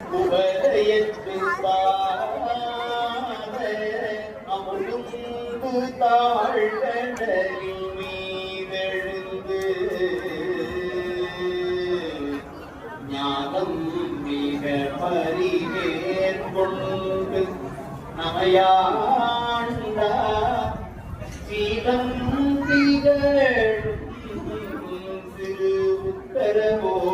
உபதயத்து மீதெழுந்து ஞானம் மிக பரிவேற்கொண்டு நமையாண்டா சீதம் திகழும் திரு உத்தரவோ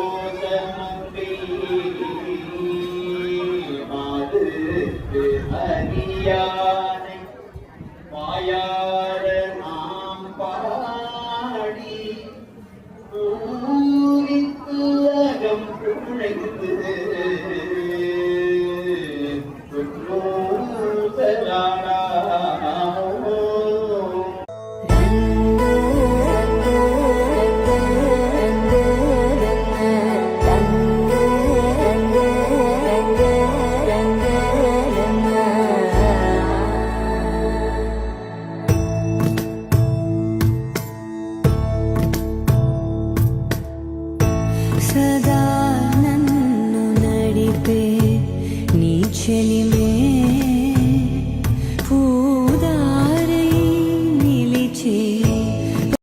வாயார நாம் பாடி பூரித்து அகம் सदा नन्नु नडिपे नीचलिमे